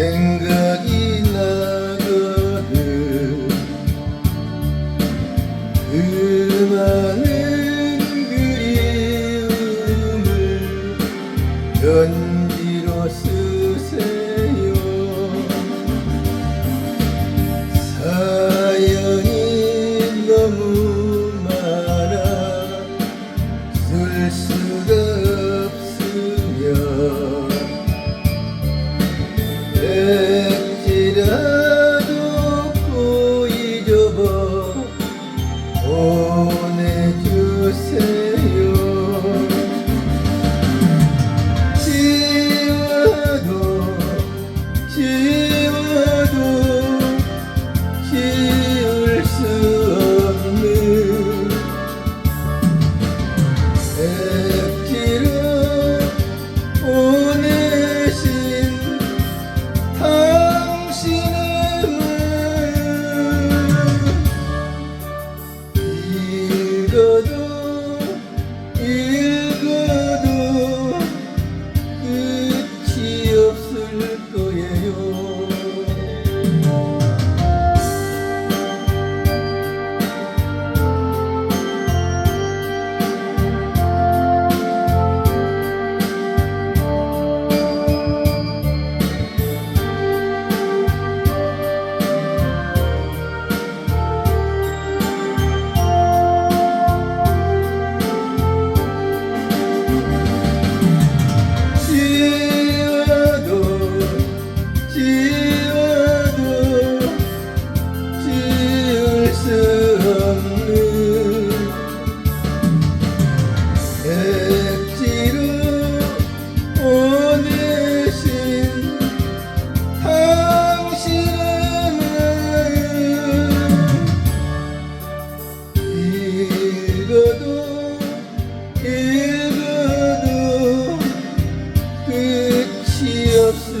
생각이 나거든 그만 백지를 보내신 당신은 읽어도 읽어도 끝이 없을